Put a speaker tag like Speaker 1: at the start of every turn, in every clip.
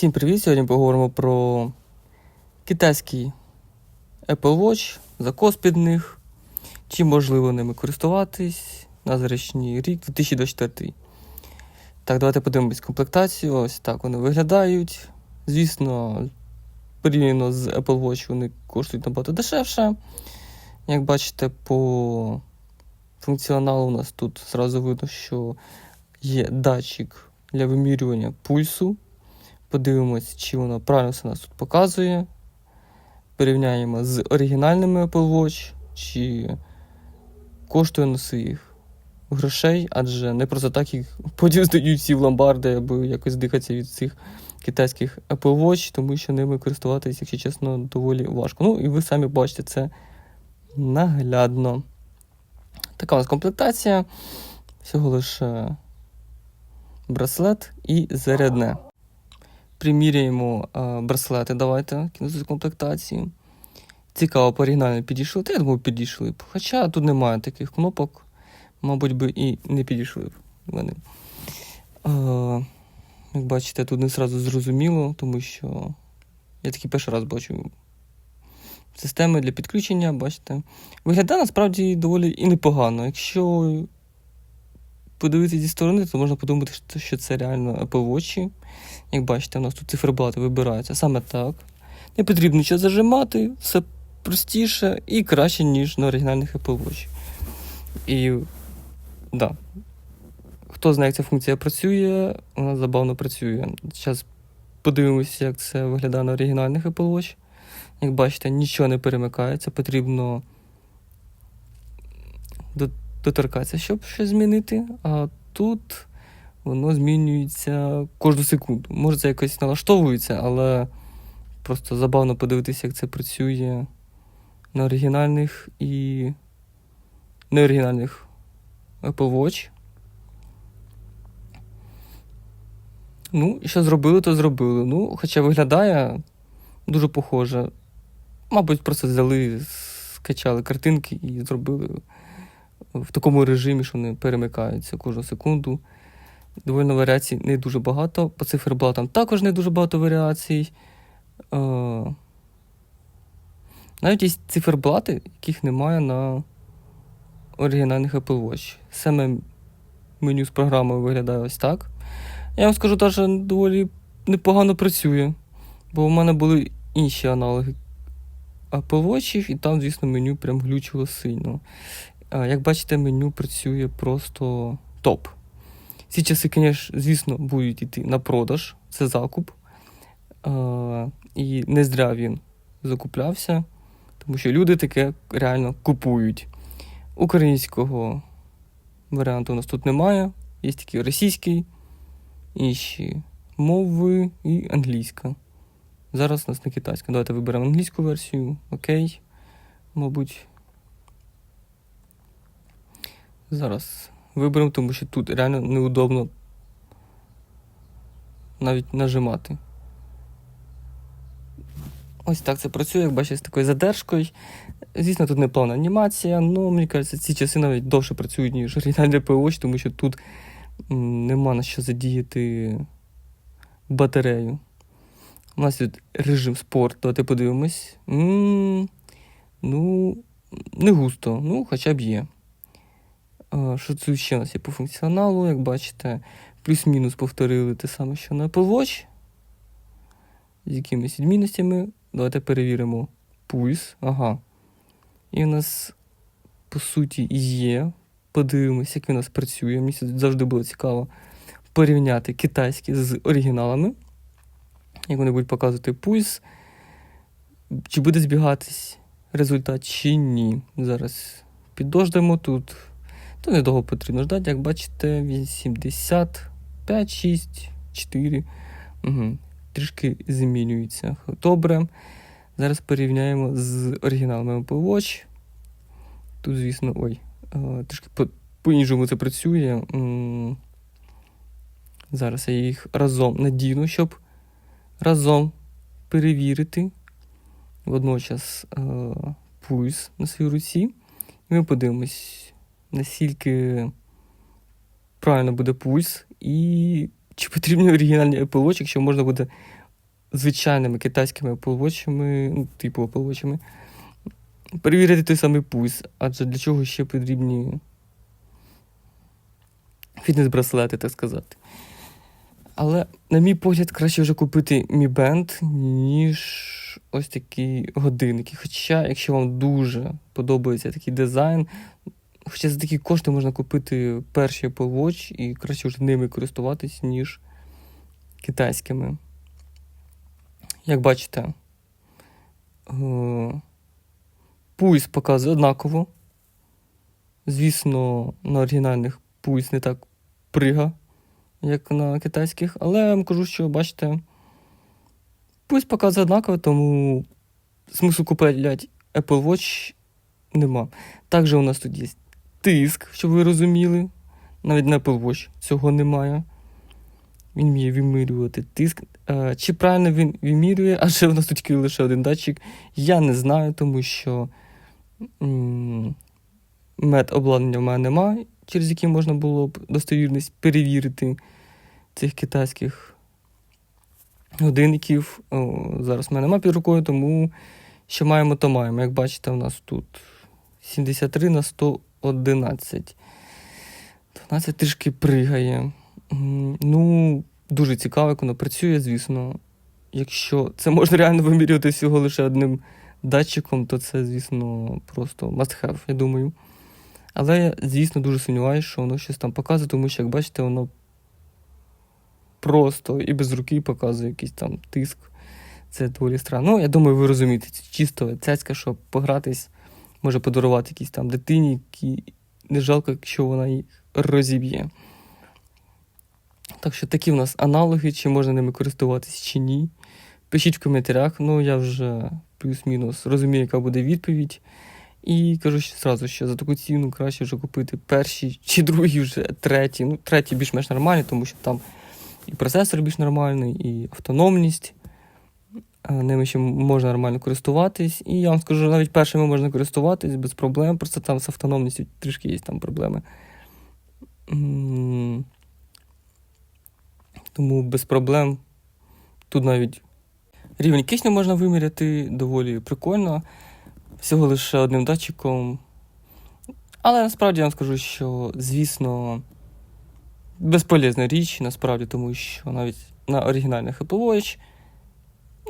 Speaker 1: Всім привіт! Сьогодні поговоримо про китайський Apple Watch, закос під них, чи можливо ними користуватись на зарічний рік 2024. Так, давайте подивимось комплектацію. Ось так вони виглядають. Звісно, порівняно з Apple Watch вони коштують набагато дешевше. Як бачите, по функціоналу у нас тут зразу видно, що є датчик для вимірювання пульсу. Подивимось, чи воно правильно все нас тут показує. Порівняємо з оригінальними Apple Watch, чи коштує носи їх грошей, адже не просто так їх потім здають всі в ломбарди, аби якось дихатися від цих китайських Apple Watch, тому що ними користуватися, якщо чесно, доволі важко. Ну і ви самі бачите це наглядно. Така у нас комплектація. Всього лише браслет і зарядне. Приміряємо а, браслети. Давайте комплектації. Цікаво, по оригінально підійшли. Та я думаю, підійшли б. Хоча тут немає таких кнопок, мабуть би і не підійшли б вони. А, як бачите, тут не зразу зрозуміло, тому що я такий перший раз бачу системи для підключення, бачите. Виглядає насправді доволі і непогано. Якщо подивитися зі сторони, то можна подумати, що це реально Apple Watch. Як бачите, у нас тут циферблати вибираються саме так. Не потрібно нічого зажимати, все простіше і краще, ніж на оригінальних Apple Watch. І да. Хто знає, як ця функція працює, вона забавно працює. Зараз подивимося, як це виглядає на оригінальних Apple Watch. Як бачите, нічого не перемикається, потрібно доторкатися, щоб щось змінити. А тут воно змінюється кожну секунду. Може, це якось налаштовується, але просто забавно подивитися, як це працює на оригінальних і неоригінальних Apple Watch. Ну, і що зробили, то зробили. Ну, хоча виглядає дуже похоже. Мабуть, просто взяли, скачали картинки і зробили в такому режимі, що вони перемикаються кожну секунду. Доволі варіацій не дуже багато. По циферблатам також не дуже багато варіацій. Е, навіть є циферблати, яких немає на оригінальних Apple Watch. Саме меню з програмою виглядає ось так. Я вам скажу, навіть доволі непогано працює, бо в мене були інші аналоги Apple Watch, і там, звісно, меню прям глючило сильно. Як бачите, меню працює просто топ. Ці часи, звісно, будуть йти на продаж, це закуп. І не зря він закуплявся, тому що люди таке реально купують. Українського варіанту у нас тут немає. Є тільки російський, інші мови і англійська. Зараз у нас не китайська. Давайте виберемо англійську версію. Окей. Мабуть. Зараз виберемо, тому що тут реально неудобно навіть нажимати. Ось так це працює, як бачите, з такою задержкою. Звісно, тут не повна анімація, але мені кажеться, ці часи навіть довше працюють, ніж оригінальний ПО, тому що тут нема на що задіяти батарею. У нас тут режим спорт, давайте подивимось. М -м, ну, не густо, ну, хоча б є. Що це ще у нас є по функціоналу, як бачите, плюс-мінус повторили те саме, що на Apple Watch. З якимись відмінностями. Давайте перевіримо пульс. Ага. І у нас, по суті, є. Подивимось, як він у нас працює. Мені завжди було цікаво порівняти китайські з оригіналами. Як вони будуть показувати пульс. Чи буде збігатись результат, чи ні. Зараз підождемо тут. То недовго потрібно ждати, як бачите, 85, 6, 4. Угу. Трішки змінюється. Добре. Зараз порівняємо з оригіналом Apple Watch. Тут, звісно, ой, трішки по-іншому це працює. Зараз я їх разом надіну, щоб разом перевірити водночас пульс на своїй руці. І ми подивимось наскільки правильно буде пульс, і чи потрібні оригінальні Apple Watch, якщо можна буде звичайними китайськими Apple Watch'ами, ну, типу Apple Watch'ами, перевірити той самий пульс, адже для чого ще потрібні фітнес-браслети, так сказати. Але, на мій погляд, краще вже купити Mi Band, ніж ось такі годинники. Хоча, якщо вам дуже подобається такий дизайн, хоча за такі кошти можна купити перший Apple Watch і краще вже ними користуватись, ніж китайськими. Як бачите, е, пульс показує однаково. Звісно, на оригінальних пульс не так прига, як на китайських, але я вам кажу, що бачите, пульс показує однаково, тому смислу купляти Apple Watch нема. Також у нас тут є тиск, щоб ви розуміли. Навіть на Apple Watch цього немає. Він вміє вимірювати тиск. Е, Чи правильно він вимірює, адже в нас тут тільки лише один датчик. Я не знаю, тому що мед обладнання в мене немає, через який можна було б достовірність перевірити цих китайських годинників. О, зараз в мене немає під рукою, тому що маємо, то маємо. Як бачите, у нас тут 73 на 111. 12 трішки пригає. Ну, дуже цікаво, як воно працює, звісно. Якщо це можна реально вимірювати всього лише одним датчиком, то це, звісно, просто must have, я думаю. Але я, звісно, дуже сумніваюся, що воно щось там показує, тому що, як бачите, воно просто і без руки показує якийсь там тиск. Це доволі странно. Ну, я думаю, ви розумієте, це чисто цяцька, щоб погратись, може подарувати якійсь там дитині, які не жалко, якщо вона їх розіб'є. Так що такі в нас аналоги, чи можна ними користуватись чи ні. Пишіть в коментарях, ну я вже плюс-мінус розумію, яка буде відповідь. І кажу зразу, що за таку ціну краще вже купити перші чи другі, вже треті. Ну, треті більш-менш нормальні, тому що там і процесор більш нормальний, і автономність. Е, Ними ще можна нормально користуватись. І я вам скажу, навіть першими можна користуватись без проблем. Просто там з автономністю трішки є там проблеми. Тому без проблем. Тут навіть рівень кисню можна виміряти доволі прикольно. Всього лише одним датчиком. Але насправді я вам скажу, що, звісно, безполезна річ, насправді, тому що навіть на оригінальних Apple Watch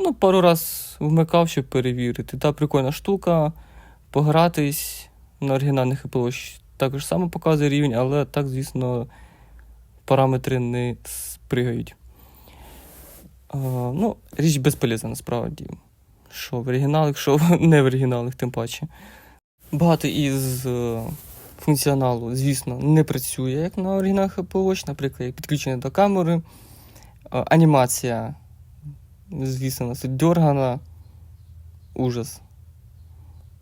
Speaker 1: ну, пару раз вмикав, щоб перевірити. Та прикольна штука, погратись на оригінальних Watch також само показує рівень, але так, звісно, параметри не спригають. Ну, річ безполезна насправді. Що в оригіналах, що не в оригіналах, тим паче. Багато із е, функціоналу, звісно, не працює, як на Apple Watch, наприклад, як підключення до камери. Е, анімація, звісно, тут дьоргана. Ужас.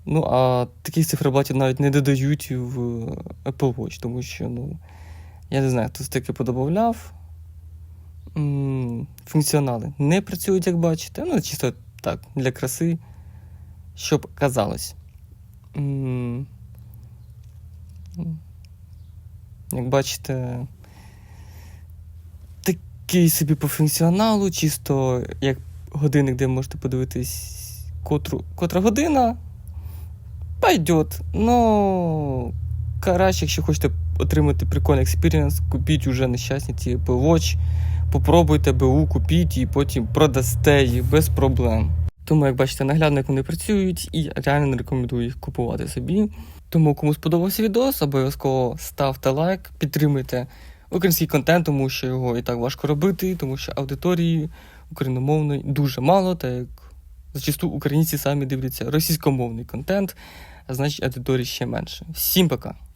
Speaker 1: Ну, а таких циферблатів навіть не додають в Apple Watch, тому що, ну, я не знаю, хто таки подобавляв. Функціонали не працюють, як бачите. Ну, чисто так, для краси, щоб казалось. Як бачите, такий собі по функціоналу, чисто як годинник, де можете подивитись, котру, котра година. Пойдет. Ну, краще, якщо хочете отримати прикольний експірієнс, купіть уже нещасні ці Apple Watch, попробуйте БУ, купіть і потім продасте їх без проблем. Тому, як бачите, наглядно, як вони працюють, і реально не рекомендую їх купувати собі. Тому, кому сподобався відос, обов'язково ставте лайк, підтримуйте український контент, тому що його і так важко робити, тому що аудиторії україномовної дуже мало, так як зачасту українці самі дивляться російськомовний контент, а значить аудиторії ще менше. Всім пока!